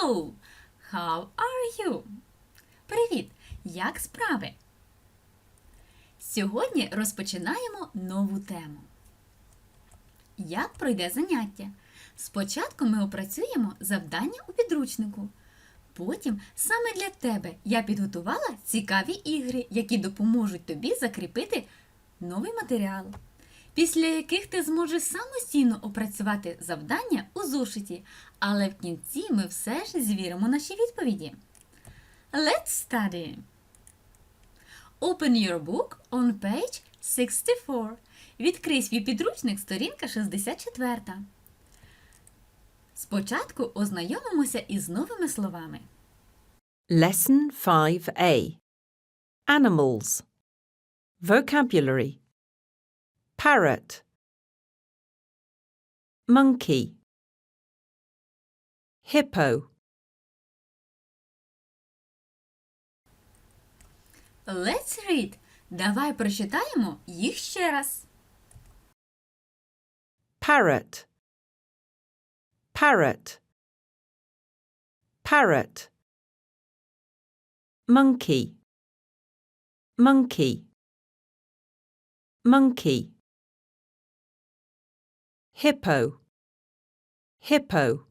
Hello! How are you? Привіт! Як справи? Сьогодні розпочинаємо нову тему. Як пройде заняття? Спочатку ми опрацюємо завдання у підручнику. Потім саме для тебе я підготувала цікаві ігри, які допоможуть тобі закріпити новий матеріал, після яких ти зможеш самостійно опрацювати завдання у зошиті, але в кінці ми все ж звіримо наші відповіді. Let's study! Open your book on page 64. Відкрий свій підручник, сторінка 64. Спочатку ознайомимося із новими словами. Lesson 5a Animals Vocabulary Parrot Monkey Hippo Let's read. Давай прочитаємо їх ще раз. Parrot Parrot Parrot Monkey Monkey Monkey Hippo Hippo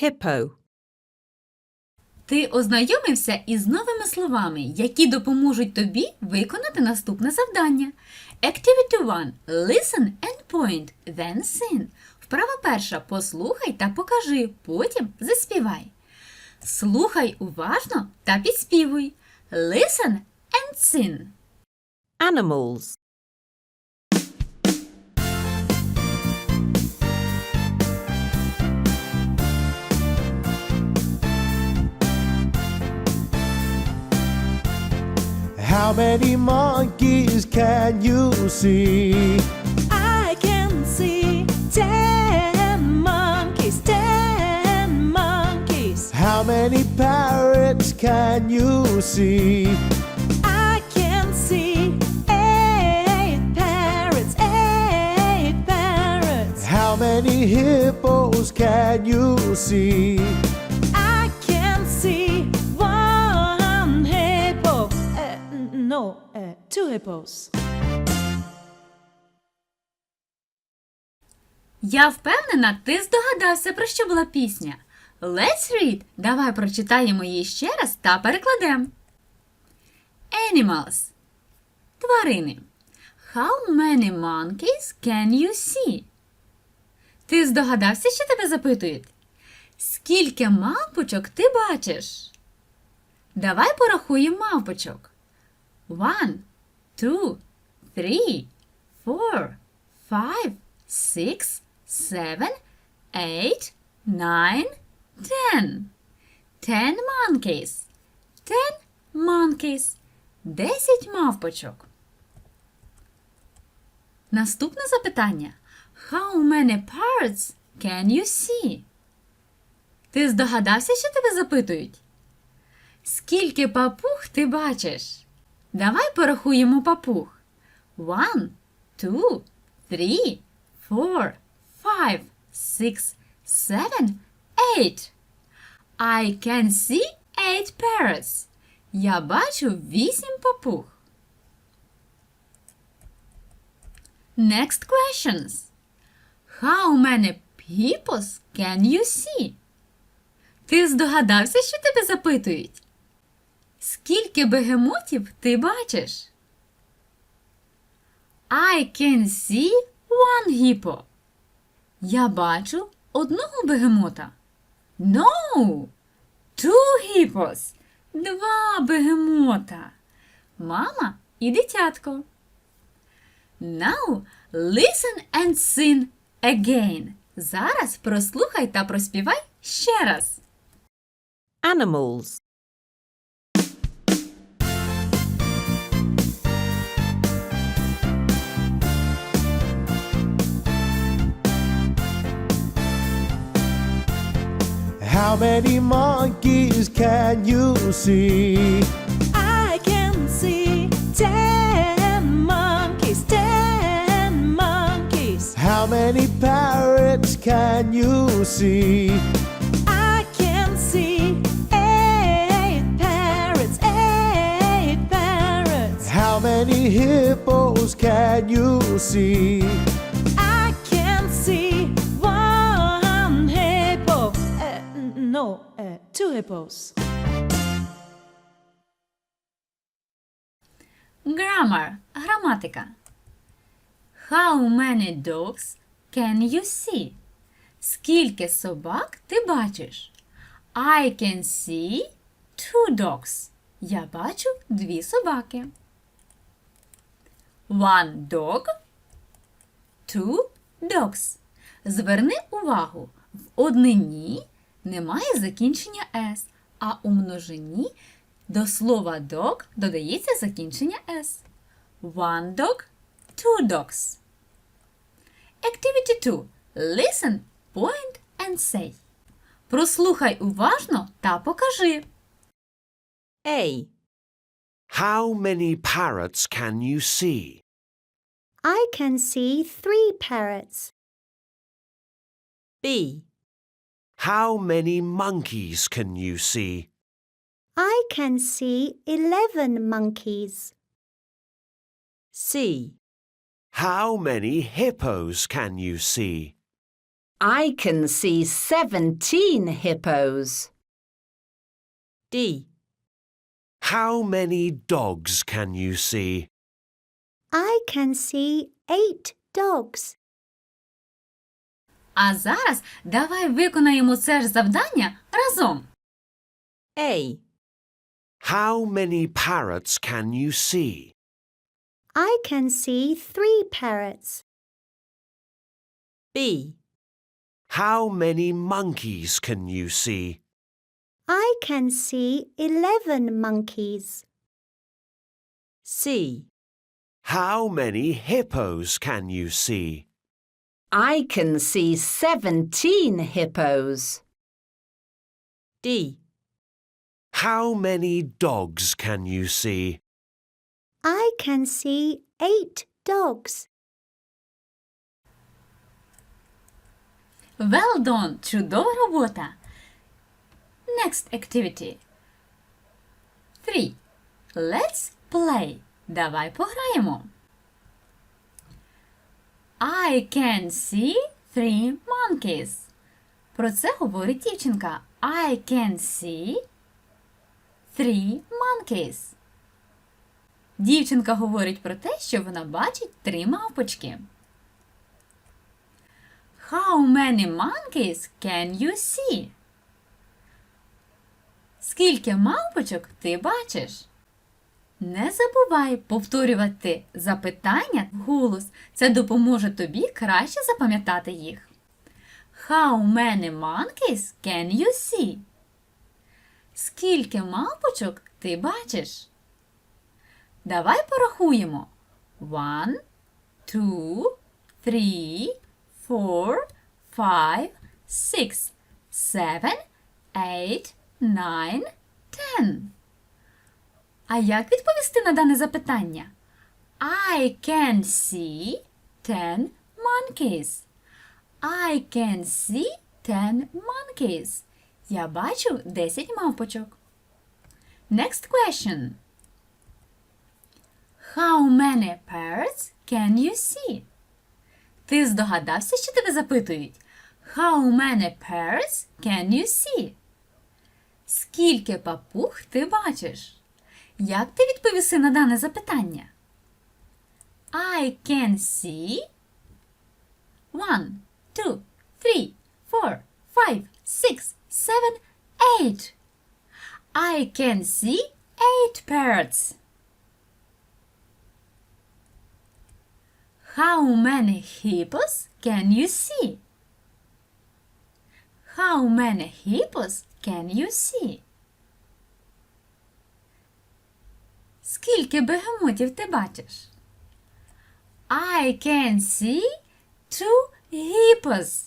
Hippo Ти ознайомився із новими словами, які допоможуть тобі виконати наступне завдання. Activity 1. Listen and point, then sing. Вправа перша. Послухай та покажи, потім заспівай. Слухай уважно та підспівуй. Listen and sing. Animals How many monkeys can you see? I can see ten monkeys, ten monkeys. How many parrots can you see? I can see eight parrots, eight parrots. How many hippos can you see? Two hippos. Я впевнена, ти здогадався, про що була пісня. Let's read. Давай прочитаємо її ще раз та перекладемо. Animals. Тварини. How many monkeys can you see? Ти здогадався, що тебе запитують? Скільки мавпочок ти бачиш? Давай порахуємо мавпочок. One, two, three, four, five, six, seven, eight, nine, ten. Ten monkeys. Ten monkeys. Десять мавпочок. Наступне запитання. How many parrots can you see? Ти здогадався, що тебе запитують? Скільки папуг ти бачиш? Давай порахуємо папуг. One, two, three, four, five, six, seven, eight. I can see eight parrots. Я бачу вісім папуг. Next questions. How many peoples can you see? Ти здогадався, що тебе запитують? Скільки бегемотів ти бачиш? I can see one hippo. Я бачу одного бегемота. No! Two hippos. Два бегемота. Мама і дитятко. Now listen and sing again. Зараз прослухай та проспівай ще раз. Animals How many monkeys can you see? I can see ten monkeys, ten monkeys. How many parrots can you see? I can see eight parrots, eight parrots. How many hippos can you see? Uh, two. Grammar – граматика. How many dogs can you see? Скільки собак ти бачиш? I can see two dogs. Я бачу дві собаки. One dog, two dogs. Зверни увагу, в однині немає закінчення s, а у множині до слова dog додається закінчення s. One dog, two dogs. Activity 2. Listen, point and say. Прослухай уважно та покажи. A. How many parrots can you see? I can see three parrots. B. How many monkeys can you see? I can see eleven monkeys. C. How many hippos can you see? I can see 17 hippos. D. How many dogs can you see? I can see eight dogs. А зараз давай виконаємо це ж завдання разом. A. How many parrots can you see? I can see three parrots. B. How many monkeys can you see? I can see eleven monkeys. C. How many hippos can you see? I can see 17 hippos. D. How many dogs can you see? I can see eight dogs. Well done! Чудова робота! Next activity. 3. Let's play. Давай пограємо. I can see three monkeys. Про це говорить дівчинка. I can see three monkeys. Дівчинка говорить про те, що вона бачить три мавпочки. How many monkeys can you see? Скільки мавпочок ти бачиш? Не забувай повторювати запитання вголос. Це допоможе тобі краще запам'ятати їх. How many monkeys can you see? Скільки мавпочок ти бачиш? Давай порахуємо. One, two, three, four, five, six, seven, eight, nine, ten. А як відповісти на дане запитання? I can see ten monkeys. I can see ten monkeys. Я бачу 10 мавпочок. Next question. How many parrots can you see? Ти здогадався, що тебе запитують? How many parrots can you see? Скільки папуг ти бачиш? Як ти відповіси на дане запитання? I can see one, two, three, four, five, six, seven, eight. I can see eight parrots. How many hippos can you see? How many hippos can you see? Скільки бегемотів ти бачиш? I can see two hippos.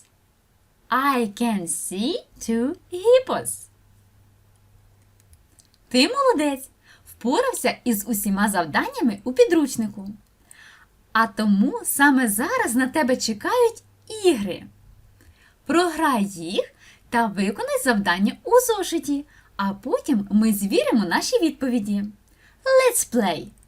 I can see two hippos. Ти молодець. Впорався із усіма завданнями у підручнику. А тому саме зараз на тебе чекають ігри. Програй їх та виконай завдання у зошиті, а потім ми звіримо наші відповіді. Let's play!